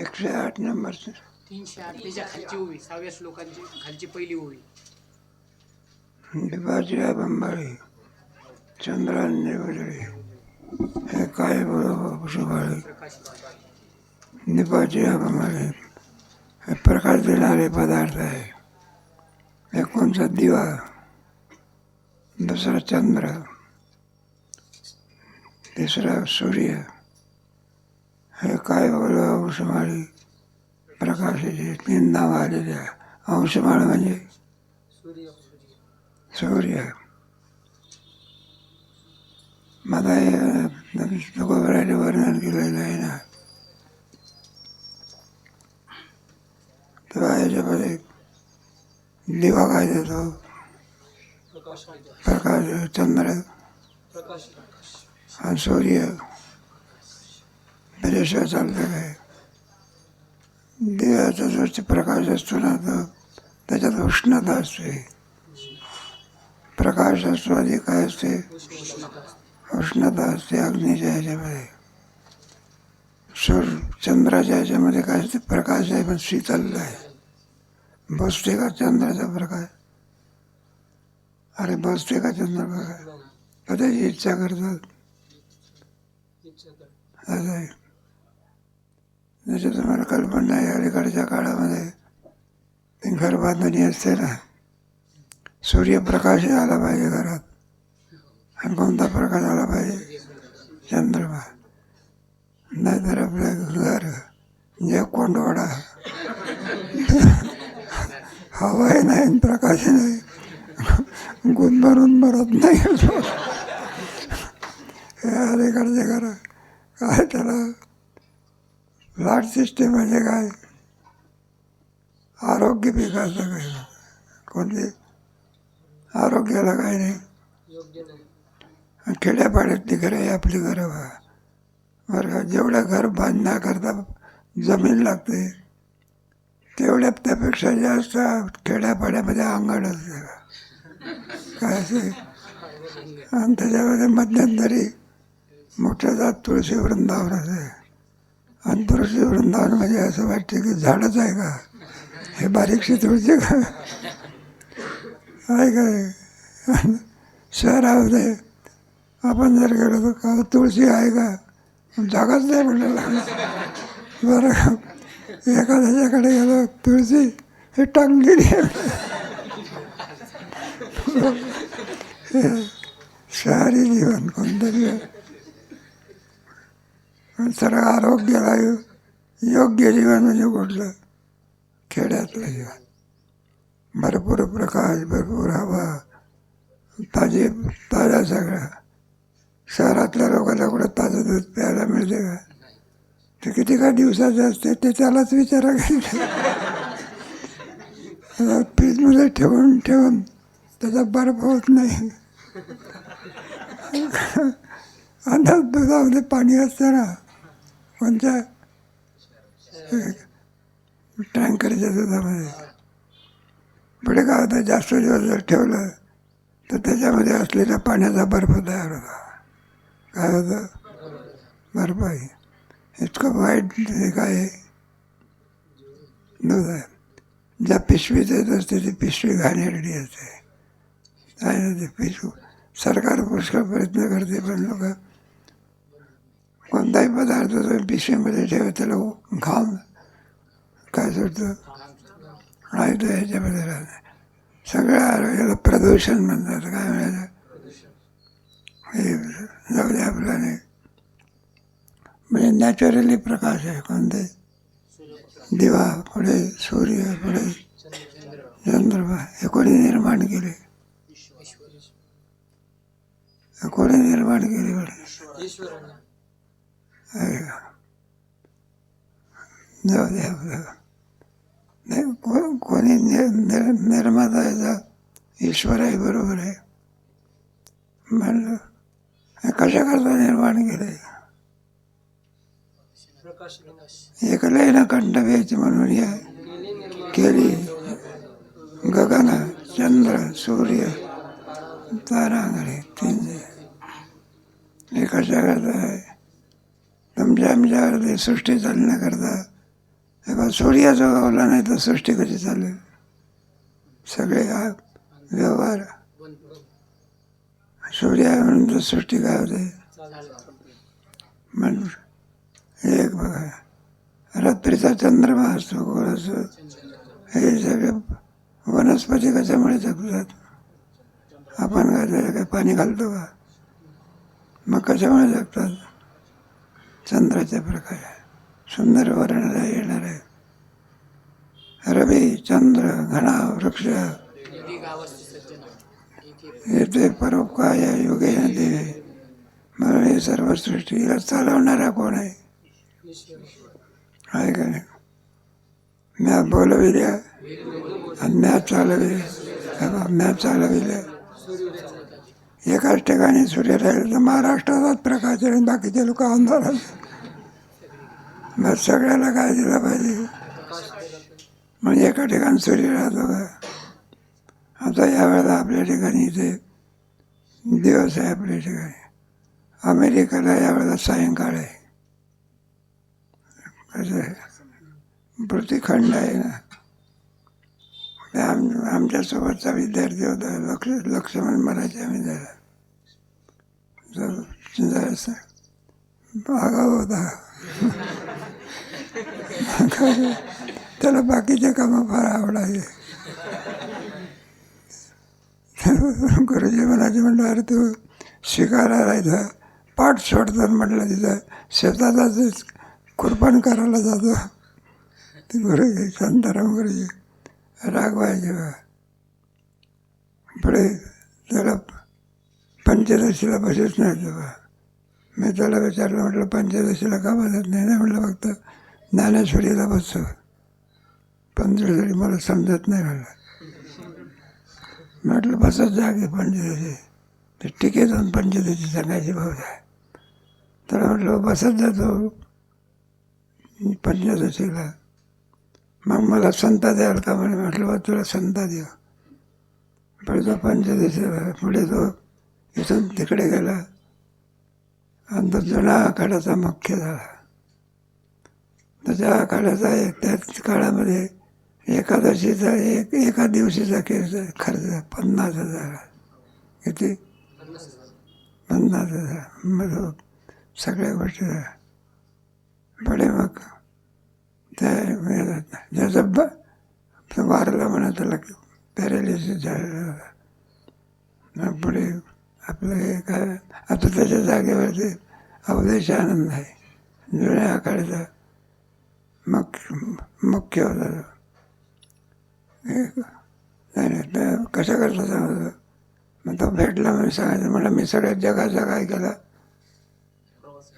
एकशे आठ नंबर तीनशे आठ त्याच्या खालची ओवी सहाव्या श्लोकांची खालची पहिली ओवी डिबाची बंबाळी चंद्रांनी वजळी हे काय बरोबर शुभाळी? निपाची बंबाळी हे प्रकाश देणारे पदार्थ आहे. हे कोणचा दिवा दुसरा चंद्र तिसरा सूर्य हे काय बरोबर अंशमाळी प्रकाशाचे तीन नाव आलेले आहे. अंशमाळ म्हणजे? सूर्य. मला हे तुकोबराने वर्णन केलेलं आहे ना. तेव्हा याच्यामध्ये दिवा काय देतो? प्रकाश चंद्र. हा सूर्य. त्याच्याशिवाय चालतं काय दिव्याचा जो प्रकाश असतो ना तो त्याच्यात उष्णता असते. प्रकाश असतो आधी काय असते. उष्णता असते अग्नीच्या ह्याच्यामध्ये. सूर चंद्राच्या ह्याच्यामध्ये काय असते? प्रकाश आहे पण शीतल आहे. बसते का चंद्राचा प्रकाश? अरे बसते का चंद्र प्रकाश? कदाची इच्छा करतात. असं आहे. जसं तुम्हाला कल्पना आहे अलीकडच्या काळामध्ये ते बांधणी असते ना सूर्यप्रकाश आला पाहिजे घरात. आणि कोणता प्रकाश आला पाहिजे? चंद्रमा. नाहीतर आपलं घर जे कोंडवाडा. हवाही नाही प्रकाश नाही गुदमरून मरत नाही. हे अलीकडचे घर. काय त्याला लाट सिस्टीम म्हणजे काय? आरोग्य पिकाचं काय कोणते? आरोग्याला काय नाही. खेड्यापाड्यातली घरं आहे आपली घरं बरं का? जेवढं घर बांधण्याकरता जमीन लागते तेवढ्या त्यापेक्षा जास्त खेड्यापाड्यामध्ये अंगण असते काय असे? आणि त्याच्यामध्ये मध्यंतरी मोठं जात तुळशी वृंदावन असे. आणि तुळशी वृंदावन म्हणजे असं वाटते की झाडच आहे का? हे बारीकशी तुळशी का? आहे काय शहरामध्ये आपण जर गेलो तर का तुळशी आहे का? जागाच नाही म्हणलं बरं एखाद्याच्याकडे गेलो तुळशी हे टांगगिरी हे शहरी जीवन कोणतरी पण सर्व आरोग्याला योग्य जीवन म्हणजे कुठलं? खेड्यातलं जीवन. भरपूर प्रकाश भरपूर हवा ताजे ताजा सगळा. शहरातल्या लोकांना कुठं ताजं दूध प्यायला मिळते का? ते किती काय दिवसाचं असते ते त्यालाच विचारा घ्यायचं फ्रीजमध्ये ठेवून ठेवून त्याचा बर्फ होत नाही. अंदाज दुधामध्ये पाणी असतं ना. कोणत्या टँकरच्या दुधामध्ये पुढे काय होतं जास्त दिवस जर ठेवलं तर त्याच्यामध्ये असलेल्या पाण्याचा बर्फ तयार होता. काय होतं? बर्फ आहे. इतकं वाईट काय दूध आहे ज्या पिशवीत येत असते ती पिशवी घाणेरडी असते. काय ना ते पिशवी? सरकार पुष्कळ प्रयत्न करते पण लोक कोणताही पदार्थ तुम्ही पिशवीमध्ये ठेवा त्याला घाम काय सुटतं नाही तर ह्याच्यामध्ये राहणार सगळ्या आरोग्याला प्रदूषण म्हणतात काय म्हणायचं? हे जाऊ दे आपल्याने म्हणजे नॅचरली प्रकाश आहे कोणते दिवा पुढे सूर्य पुढे चंद्रमा हे कोणी निर्माण केले? कोणी निर्माण केले पुढे ईश्वराने आहे का? जाऊ दे आपलं नाही को कोणी नि- निर्माता याचा ईश्वर आहे बरोबर आहे. म्हणलं कशाकरता निर्माण केलं प्रकाश प्रकाश ना कंठ म्हणून या. केली. गगन चंद्र सूर्य तारांगणे तीन हे करता आहे? तुमच्या आमच्यावरती सृष्टी चालण्याकरता हे बा सूर्य जो गावला नाही तर सृष्टी कशी चालेल? सगळे व्यवहार. सूर्य तर सृष्टी काय होते? म्हणून एक बघा. चंद्रमा असतो गोळ असतो. हे सगळे वनस्पती कशामुळे जगतात? आपण काय काय पाणी घालतो का? मग कशामुळे जगतात? चंद्राच्या प्रकार सुंदर वर्णाला येणार. आहे रवी चंद्र घना वृक्ष. यदी येते परोपकार या युगे देवे. म्हणून हे सर्व सृष्टीला चालवणारा कोण आहे? आहे का नाही? म्या बोलविल्या आणि म्या चालविल्या म्या चालविल्या. एकाच ठिकाणी सूर्य राहील तर प्रकाश आणि बाकीचे लोक अंधारात मग सगळ्याला काय दिलं पाहिजे? एका ठिकाणी सूर्य राहतो का आता यावेळेला आपल्या ठिकाणी इथे दिवस आहे आपल्या ठिकाणी. अमेरिकेला यावेळेला सायंकाळ आहे. कसं आहे. पृथ्वीखंड आहे ना. आम आमच्यासोबतचा विद्यार्थी होता लक्ष लक्ष्मण मराठी आम्ही त्याला जो जरासा आगाऊ होता. त्याला बाकीचे कामं फार आवडायचे. गुरुजी म्हणायचे म्हटलं अरे तू शिकायला राहायचं पाठ सोडतात म्हटलं तिथं. शेतातच कुरपण करायला जातो. ते गुरुजी शांताराम गुरुजी. रागवायचे बा पुढे त्याला पंचदशीला बसत नाही तेव्हा. मी त्याला विचारलं म्हटलं पंचदशीला का बसत नाही? नाही म्हटलं फक्त ज्ञानेश्वरीला बसतो पंचदशी मला समजत नाही म्हटलं. म्हटलं बसत जागे पंचदशी. ठीक टिके जाऊन पंचदशी सांगायची भावना तर म्हटलं बसत जातो पंचदशीला. मग मला संता द्याल का म्हणे म्हटलं बा तुला संता देऊ पण तो पंचदशीला पुढे तो इथून तिकडे गेला आणि तो जुना आखाड्याचा मुख्य झाला त्याच्या आखाड्याचा एक त्याच काळामध्ये एकादशीचा एक एका दिवशीचा केस खर्च पन्नास हजार किती पन्नास हजार मग सगळ्या गोष्टी झाल्या. पुढे मग त्या वेळेला वारला म्हणा त्याला पॅरालिसिस झालेला होता पुढे आपलं हे काय आता त्याच्या जागेवरती अवधेश आनंद आहे. जुन्या आखाड्याचा मुख्य मुख्य होता तो. नाही नाही कशा करता सांगतो मग तो भेटला म्हणून सांगायचं म्हटलं मी सगळ्या जगाचा काय केला.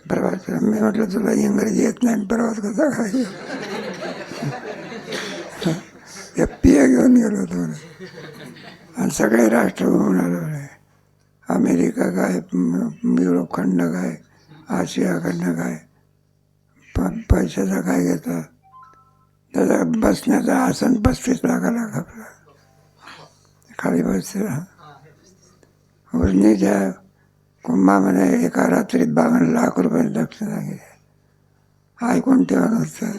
प्रवास केला मी म्हटलं तुला इंग्रजी येत नाही प्रवास कसा काय एफ पी ए घेऊन गेलो होतो. आणि सगळे राष्ट्र घेऊन आलो अमेरिका काय युरोप खंड काय आशिया खंड काय प पैशाचा काय घेतला त्याचा बसण्याचं आसन पस्तीस लाखाला खपला. खाली बसला. उजनीच्या कुंभामध्ये एका रात्रीत बावन्न लाख रुपये लक्ष सांगितले ऐकून ठेवा नुसतं.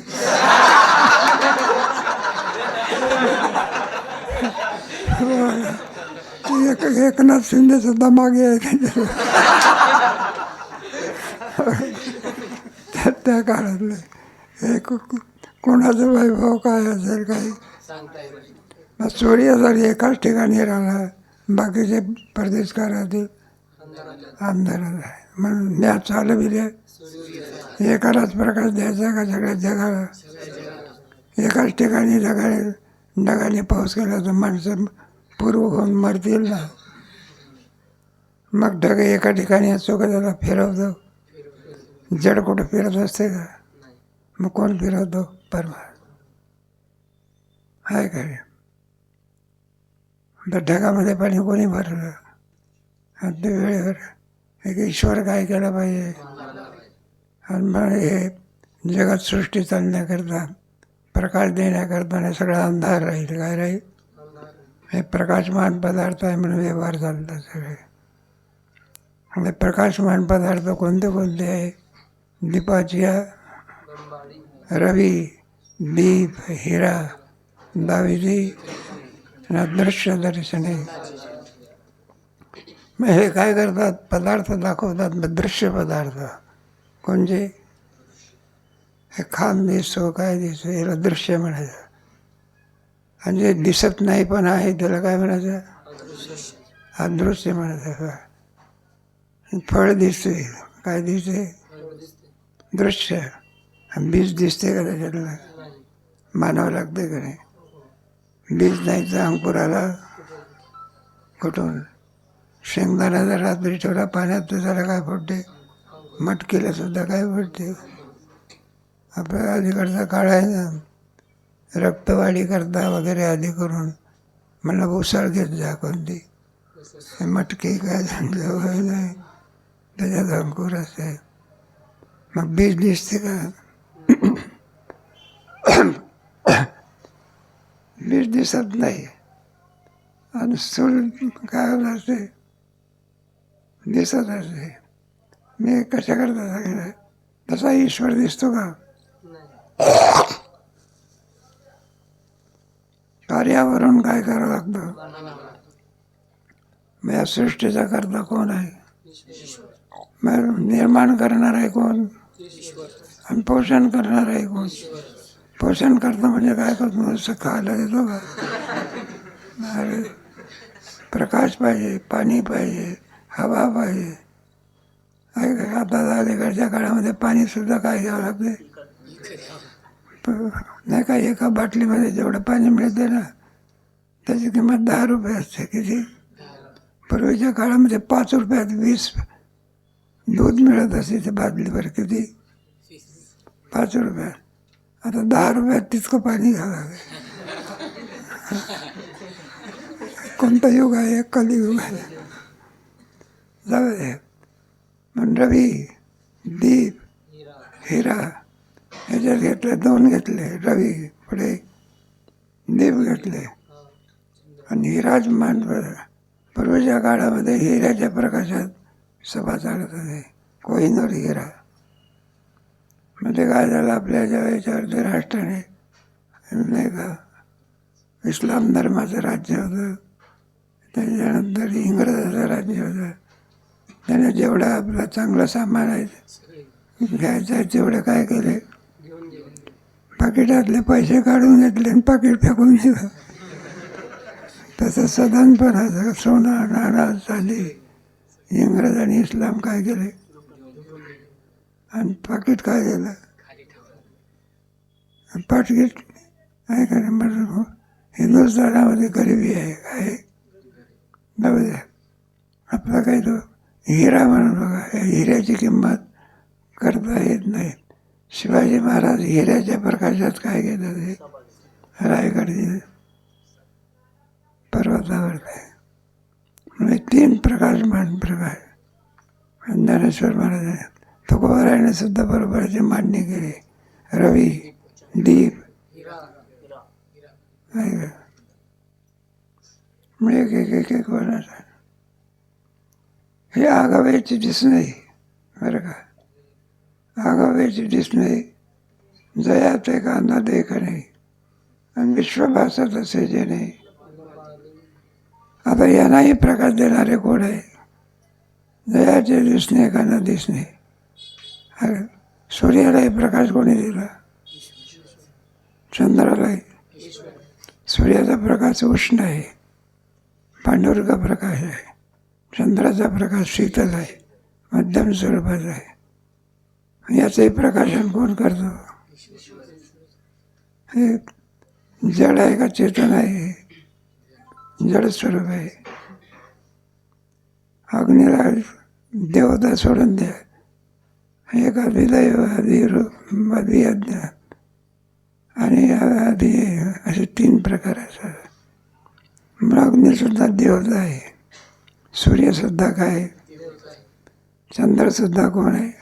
एक एकनाथ शिंदे सुद्धा मागे आहे. त्याच्या त्या- काळातले. हे कोणाचं वैभव काय असेल काही? सूर्य जर एकाच ठिकाणी राहणार. बाकीचे प्रदेश काय राहतील अंधारात आहे. म्हणून म्या चालविले एकालाच प्रकाश द्यायचा का सगळ्या जगाला? एकाच ठिकाणी जगायला ढगाने पाऊस केला तर माणसं पूर्व होऊन मरतील ना. मग ढग एका ठिकाणी असतो का त्याला फिरवतो? जड कुठं फिरत असते का? मग कोण फिरवतो? परमात्मा. आहे का तर ढगामध्ये पाणी कोणी भरलं? आणि ते वेळेवर एक ईश्वर काय केलं पाहिजे? आणि मग हे जगात सृष्टी चालण्याकरता प्रकाश देण्याकरता हे सगळा अंधार राहील काय राहील हे प्रकाशमान पदार्थ आहे म्हणून व्यवहार चालतात सगळे आणि प्रकाशमान पदार्थ कोणते कोणते आहे दीपाची रवी, दीप, हिरा, दाविदी दृश्य दर्शने। मग हे काय करतात पदार्थ दाखवतात, दृश्य पदार्थ। कोणते हे खांब दिसतो काय दिसतो याला दृश्य म्हणायचं. आणि जे दिसत नाही पण आहे त्याला काय म्हणायचं? अदृश्य म्हणायचं. फळ दिसते काय दिसते दृश्य. बीज दिसते का त्याच्यातलं? मानावं लागते का नाही? बीज नाही तर अंकुराला कुठून? शेंगदाणा जर रात्री ठेवला पाण्यात तर त्याला काय फुटते मटकीला सुद्धा काय फुटते आपल्या अलीकडचा रक्तवाढी करता वगैरे आधी करून मला उसळ घेत जा कोणती मटकी काय सांगलं त्याच्यात अंकुर असते मग बीज दिसते का बीज दिसत नाही आणि काय असते दिसत असते मी कशा करता सांगितलं तसा ईश्वर दिसतो का। कार्यावरून काय करावं लागतं? मग या सृष्टीचा करता कोण आहे? मग निर्माण करणार आहे कोण? आणि पोषण करणार आहे कोण? पोषण करतं म्हणजे काय करतो? नुसतं खायला देतो का अरे प्रकाश पाहिजे पाणी पाहिजे हवा पाहिजे. आता अलीकडच्या काळामध्ये पाणीसुद्धा काय घ्यावं लागते? नाही का एका बाटलीमध्ये जेवढं पाणी मिळते ना त्याची किंमत दहा रुपये असते किती पूर्वीच्या काळामध्ये पाच रुपयात वीस दूध मिळत असे ते बादलीवर किती पाच रुपयात आता दहा रुपयात तितकं पाणी लागेल कोणतं युग आहे कलियुग आहे जाऊ दे रवी दीप हिरा ह्याच्यात घेतले दोन घेतले रवी पुढे दीप घेतले. आणि हिराज मान पूर्वीच्या काळामध्ये हिऱ्याच्या प्रकाशात सभा चालत होते. कोहिनूर हिरा. म्हणजे काय झालं आपल्या ज्या याच्यावरती राष्ट्राने नाही का इस्लाम धर्माचं राज्य होतं त्याच्यानंतर इंग्रजाचं राज्य होतं. त्याने जेवढं आपलं चांगलं सामान आहे घ्यायचं आहे तेवढं काय केले? पाकिटातले पैसे काढून घेतले आणि पाकिट फेकून दिलं. तसं सदानपणाचं सोना नाराज झाले. इंग्रज आणि इस्लाम काय केले? आणि पाकिट काय दिलं पाकिट काय करे म्हणजे हो, हिंदुस्थानामध्ये गरिबी आहे काय जाऊ द्या. आपला काही तो हिरा म्हणून बघा हिऱ्याची किंमत करता येत नाही. शिवाजी महाराज हिऱ्याच्या प्रकाशात काय घेत होते रायगड पर्वतावर म्हणजे तीन प्रकाशमान प्रकाश ज्ञानेश्वर महाराज तुकोबारायने सुद्धा बरोबरची मांडणी केली. रवी, दीप. का? म्हणजे एक एक एक एक वर्णाचा हे आगावायची दिसणे, बरं का? आगावायची दिसणे जया ते कांदा देखणे आणि विश्वभाषा असे जे नाही आता यांनाही प्रकाश देणारे कोण आहे? जयाचे दिसणे कांदा दिसणे. अरे सूर्यालाही प्रकाश कोणी दिला? चंद्रालाही. सूर्याचा प्रकाश उष्ण आहे. पांडुरगा प्रकाश आहे. चंद्राचा प्रकाश शीतल आहे. मध्यम स्वरूपाचा आहे. याचंही प्रकाशन कोण करतो? हे जड आहे का चेतन आहे? जड स्वरूप आहे. अग्नीला देवता सोडून द्या. एका विदय आधी आधी अज्ञान आणि आधी असे तीन प्रकार असतात. मग देवता आहे. सूर्यसुद्धा काय? चंद्रसुद्धा कोण आहे?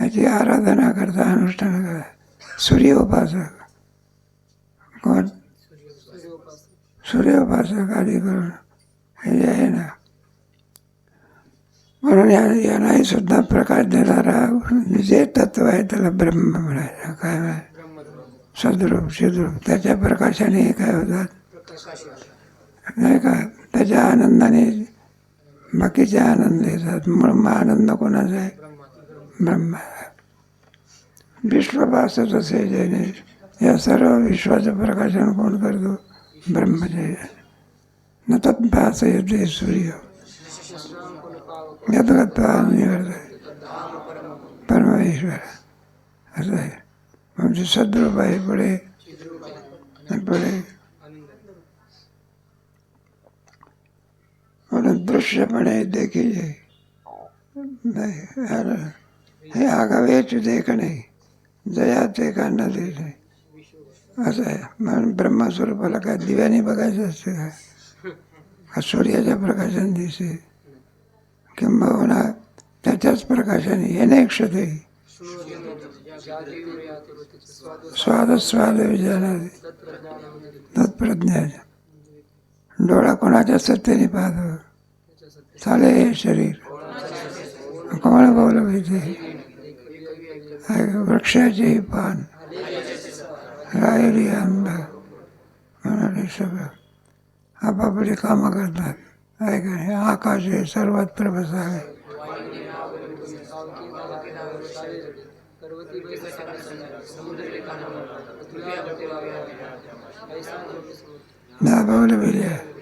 याची आराधना करता अनुष्ठान करता. सूर्योपासक. कोण? सूर्योपासक आधी करून. हे जे आहे ना. म्हणून या यांनाही सुद्धा प्रकाश देणारा जे तत्व आहे त्याला ब्रह्म म्हणायचं. काय म्हणायचं? सद्रूप शिद्रूप त्याच्या प्रकाशाने हे काय होतात? नाही का? त्याच्या आनंदाने बाकीचे आनंद येतात मूळ आनंद कोणाचा आहे? ब्रह्मा विश्वभासच असे जैने या सर्व विश्वाचं प्रकाशन कोण करतो ब्रह्मचर्य न तत्भास येते सूर्य। यथगत्वा निघत परमेश्वर असं आहे म्हणजे सद्रूप आहे पुढे आणि पुढे म्हणून दृश्यपणे देखील नाही अरे, हे। आगावेच देख नाही जयाचे का न दे नाही असं आहे म्हणून ब्रह्मस्वरूपाला काय दिव्याने बघायचं असते का का सूर्याच्या प्रकाशाने डोळा कोणाच्या सत्तेने पाहतो चाले हे। शरीर। कोण वृक्षाचे पान राहिली अंध. म्हणाले सगळं आपापली कामं करतात. ऐका हे आकाश हे सर्वत्र बसावे दाबवलं पाहिजे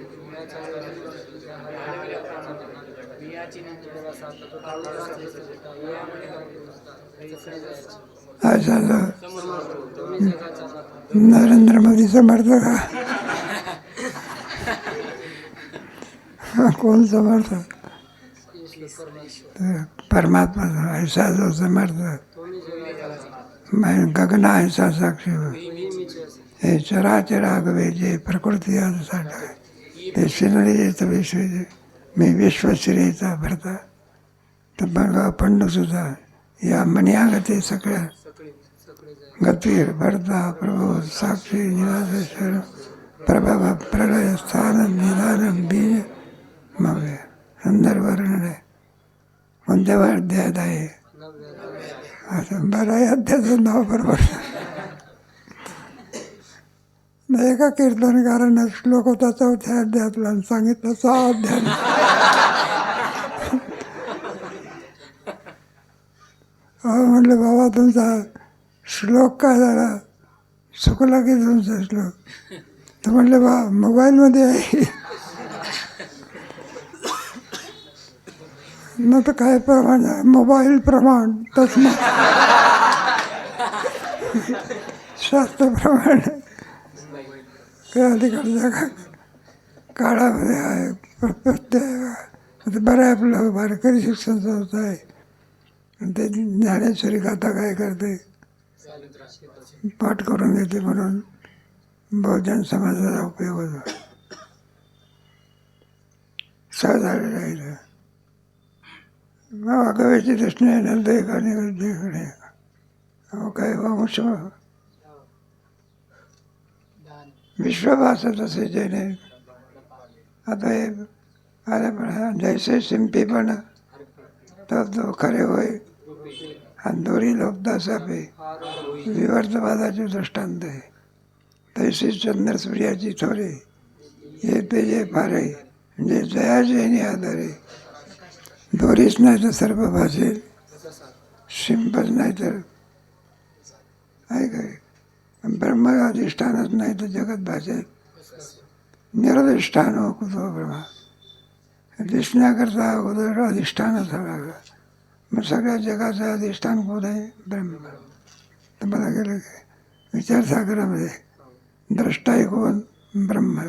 अच्छा नरेंद्र मोदी समर्थक का हा, कोण समर्थक? तर परमात्मा ऐसा जो समर्थक। मैं गगना ऐसा साक्षी हो। हे चराचर आगवे जे प्रकृती अनुसार आहे ते शिनळीचे विश्व मी विश्वश्रेचा भरता। तर बघा पंड सुद्धा या मन्यागते सगळ्या गतीर भरता, प्रभू, साक्षी निवासेश्वर प्रभव, प्रलय, स्थान निदान बीज मग सुंदर वर्णन आहे कोणत्या अध्यायात आहे असं बरं आहे एका कीर्तनकारानं श्लोक होता चौथ्या अध्यायातला सांगितलं, सहा अध्याय। अहो म्हटलं बाबा तुमचा श्लोक काय झाला? चुकला की तुमचा श्लोक? तर म्हटलं बा मोबाईलमध्ये आहे. न तर काय प्रमाण आहे? मोबाईल प्रमाण तसं शास्त्र प्रमाण काय अलीकडच्या का काळामध्ये आहे प्रत्यय बरं आहे आपलं वारकरी शिक्षण संस्था आहे. ते ज्ञानेश्वरी गाथा काय करते? पाठ करून घेते म्हणून. बहुजन समाजाचा उपयोग होतो. सहज आलेलं आहे मग अगवेची दृष्टीने नंतर एकाने देखणे अहो काय वंश विश्वभास तसे जेणे आता हे अरे पण जैसे शिंपी पण तर तो खरे होय. आणि दोरी लोकदा विवर्तवादाचे दृष्टांत आहे. तैसे चंद्र सूर्याची थोरे. हे ते जे फारे. म्हणजे जयाचे नि आधारे. दोरीच नाही तर सर्व भासेल. शिंपच नाही तर आहे काय ब्रह्म अधिष्ठानच नाही तर जगत भासेल. निरधिष्ठान हो कुतो ब्रह्मा. दिसण्याकरता अगोदर अधिष्ठानच हवा. सगळ्या जगाचं अधिष्ठान कोण आहे ब्रह्म। तर मला गेलं विचारसागरामध्ये द्रष्टा कोण ब्रह्म।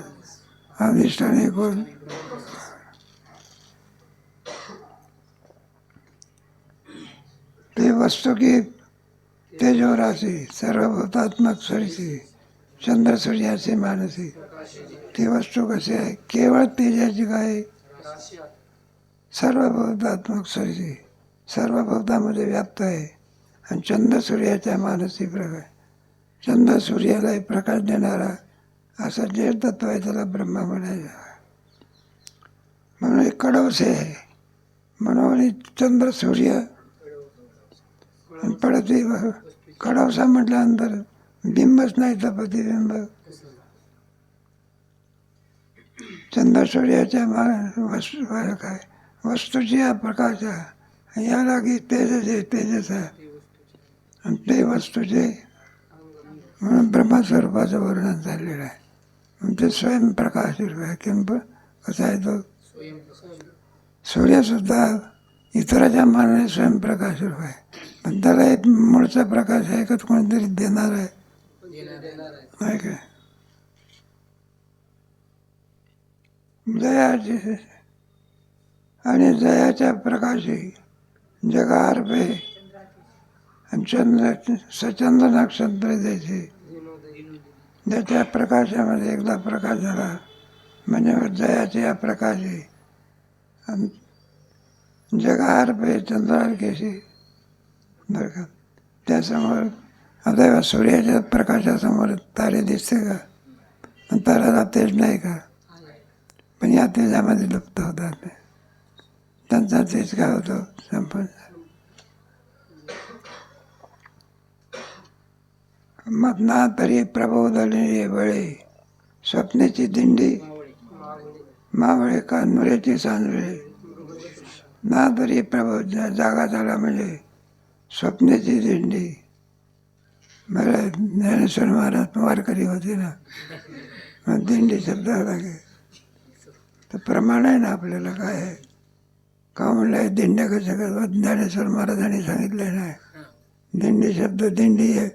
अधिष्ठान कोण ते वस्तू की तेजोराशी सर्वभूतात्मक स्वरूपी चंद्र सूर्याचे मानसी, ती वस्तू कशी आहे केवळ तेजाची काय? सर्वभूतात्मक स्वरूपी सर्व भवतामध्ये व्याप्त आहे. आणि चंद्र सूर्याच्या मानसी प्रकार चंद्र सूर्याला प्रकाश देणारा असं जे तत्व आहे त्याला ब्रह्मा म्हणायचं. म्हणून कडवसे आहे. म्हणून चंद्र सूर्य पडते कडवसा म्हटल्यानंतर बिंबच नाही तर प्रतिबिंब. चंद्र सूर्याच्या मा- वस्तू काय वस्तूची हा प्रकारच्या याला की तेजस आहे तेजस आहे. आणि ते वस्तूचे म्हणून ब्रह्मस्वरूपाचं वर्णन झालेलं आहे. म्हणजे ते स्वयंप्रकाश आहे. किंप कसा आहे तो? सूर्यसुद्धा इतराच्या मानाने स्वयंप्रकाश रूप आहे. पण त्याला एक मूळचा प्रकाश आहे का कोणीतरी देणार आहे? नाही काय जयाचे आणि जयाच्या प्रकाशी जगार आणि चंद्र सचंद्र नक्षत्र द्यायचे ज्याच्या प्रकाशामध्ये एकदा प्रकाश झाला म्हणजे जयाचे या प्रकाशी। आणि जगार्भे चंद्रार्केशी बरं का त्यासमोर आता सूर्याच्या प्रकाशासमोर तारे दिसते का? आणि ताऱ्याला तेज नाही का? पण या तेजामध्ये लुप्त होतात त्यांचा तेच काय होतो संपून मतना तरी प्रबोधलेली वेळे स्वप्नेची दिंडी मावळे कानमुऱ्याची सांजळे ना तरी प्रभो जागा झाला म्हणजे स्वप्नेची दिंडी. मला ज्ञानेश्वर महाराज वारकरी होते ना मग दिंडी शब्द लागे तर प्रमाण आहे ना आपल्याला काय आहे? का म्हणलं दिंड्या कसं करतात? ज्ञानेश्वर महाराजांनी सांगितले नाही दिंडी शब्द, दिंडी आहे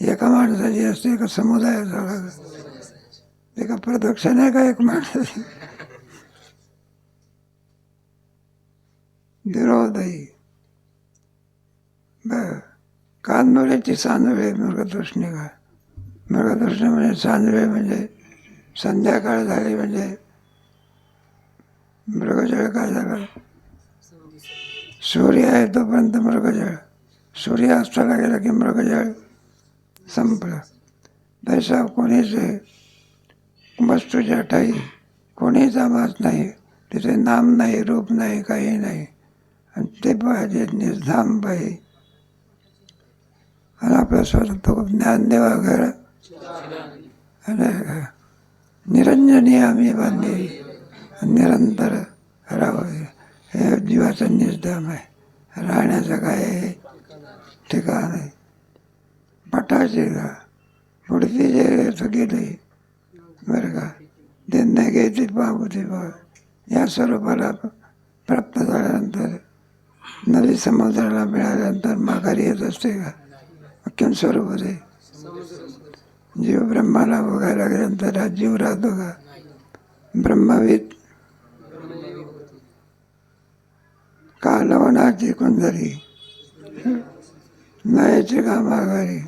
एका माणसाची असते का समुदायाचा एका प्रदक्षिण आहे का एक माणसाची. विरोधही बर. कानमोऱ्याची सांजवे मृगतृष्ण म्हणजे सांजवे म्हणजे संध्याकाळ झाली म्हणजे मृगजळ काय झालं? सूर्य आहे तोपर्यंत मृगजळ सूर्य अस्ताला गेला की मृगजळ संपलं। तसा कोणीच वस्तूच्या ठाई कोणीच आवाज नाही। तिथे नाम नाही रूप नाही काही नाही। आणि ते पाहिजे निर्धाम पाहिजे आणि आपलं स्वतः ज्ञानदेवा घर। आणि निरंजनी आम्ही बांधली निरंतर राहावं हे जीवाचं निर्धाम आहे राहण्याचं काय ठिकाण आहे पटाचे का पुढचे जे गेले बरं का ते नाही पाहू ते पाहू या स्वरूपाला प्राप्त झाल्यानंतर नदी समुद्राला मिळाल्यानंतर माघारी येत असते का मुख्यम स्वरूप आहे जीव ब्रह्माला बघायला गेल्यानंतर हा जीव राहतो का ब्रह्मवीत का लवणाची कुंजरी नाहीचे का माघारी?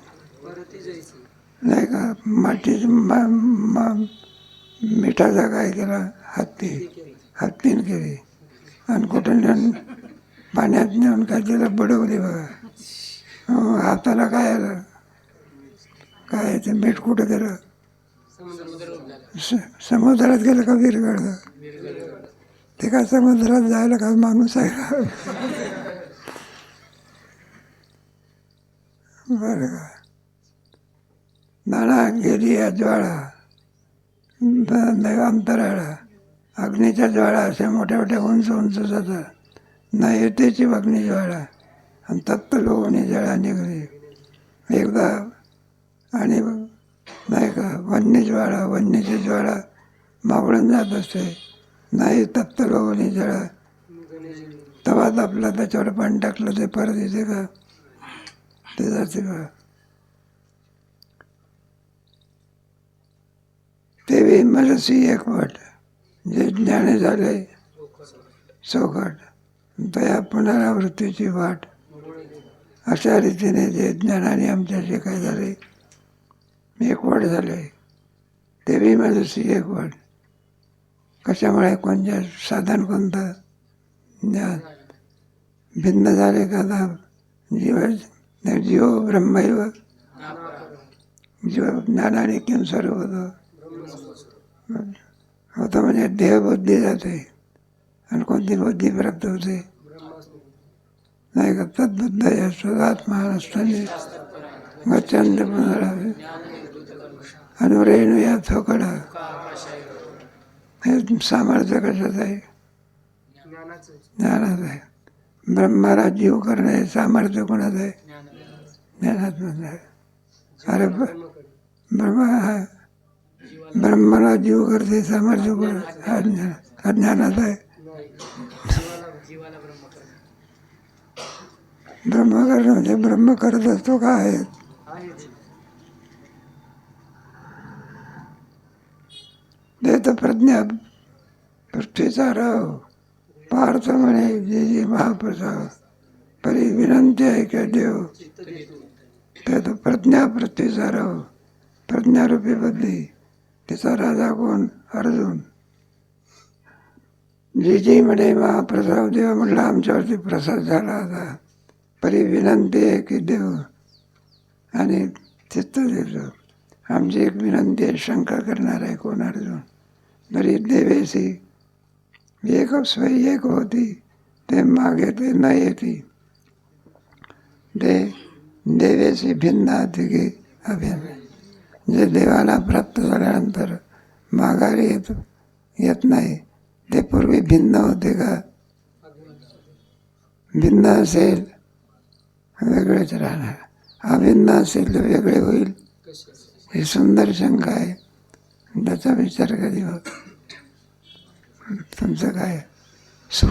नाही का? मातीच मा- मिठाचा काय केला? हत्ती. हत्तीन केली. आणि कुठून नेऊन पाण्यात नेऊन काय तिला बुडवली बघा. हो, हाताला काय आलं? काय ते मीठ कुठं गेलं? स- समुद्रात गेलं का विरघळलं ते काय समुद्रात जायला काय माणूस आहे? का बरं का. नाणा गेली या ज्वाळा अंतराळा अग्नीच्या ज्वाळा अशा मोठ्या मोठ्या उंच उंच जातात. नैतेची अग्नी ज्वाळा आणि तत्त लोणी जळा निघली. एकदा आणि नाही का वन्य ज्वाळा वन्यची ज्वाळा मावळून जात असते. नाही तप्त लोहणी जळा तवाच आपला त्याच्यावर पाणी टाकलं ते परत येते का? ते जाते का तेवी मनसी एकवट जे ज्ञाने झाले चौकट तया पुनरावृत्तीची वाट. अशा रीतीने जे ज्ञानाने आमच्याशी काय झाले एकवट झाले. तेवी मनसी एकवट कशामुळे कोणते साधन कोणतं? ज्ञान. भिन्न झाले का जीव जीव ब्रह्मैव. जीव ज्ञानाने किम स्वरूप होतो. होतं म्हणजे देहबुद्धी जाते. आणि कोणती बुद्धी प्राप्त होते? नाही का? तद्बुद्ध या स्वदात्मा असताना गच्छन्ति पुनरावृत्ती अनुरेणु या थोकडा. हे सामर्थ्य कशाचं आहे? ज्ञानाचं आहे. ब्रह्माला जीव करणं हे सामर्थ्य कोणाचं आहे? ज्ञानात्मक आहे. अरे ब- ब्रह्मा ब्रह्माला जीव करते सामर्थ्य कोण अज्ञान अज्ञानाचं आहे ब्रह्म करणं ब्रह्म करणं म्हणजे ब्रह्म करत असतो का आहे? आहेच ते तर प्रज्ञा पृथ्वीचा राव पार्थ म्हणे जे जे महाप्रसाद। परी विनंती आहे का देव ते तर प्रज्ञा पृथ्वीचा राव प्रज्ञारूपी बदली तिचा राजा कोण? अर्जुन। जे म्हणे महाप्रसाद देव म्हटलं आमच्यावरती प्रसाद झाला आता। परी विनंती आहे की देव आणि चित्त देतो आमची एक विनंती आहे शंका करणार आहे कोण अर्जुन? तरी देवेसी एक स्वयं एक होती ते मागे ते न येती ते देवेशी भिन्न अधिकी अभिन्न जे देवाला प्राप्त झाल्यानंतर माघारी येत येत नाही ते पूर्वी भिन्न होते का? भिन्न असेल वेगळेच राहणार. अभिन्न असेल तर वेगळे होईल. ही सुंदर शंका आहे. त्याचा विचार कधी होत? तुमचं काय सुट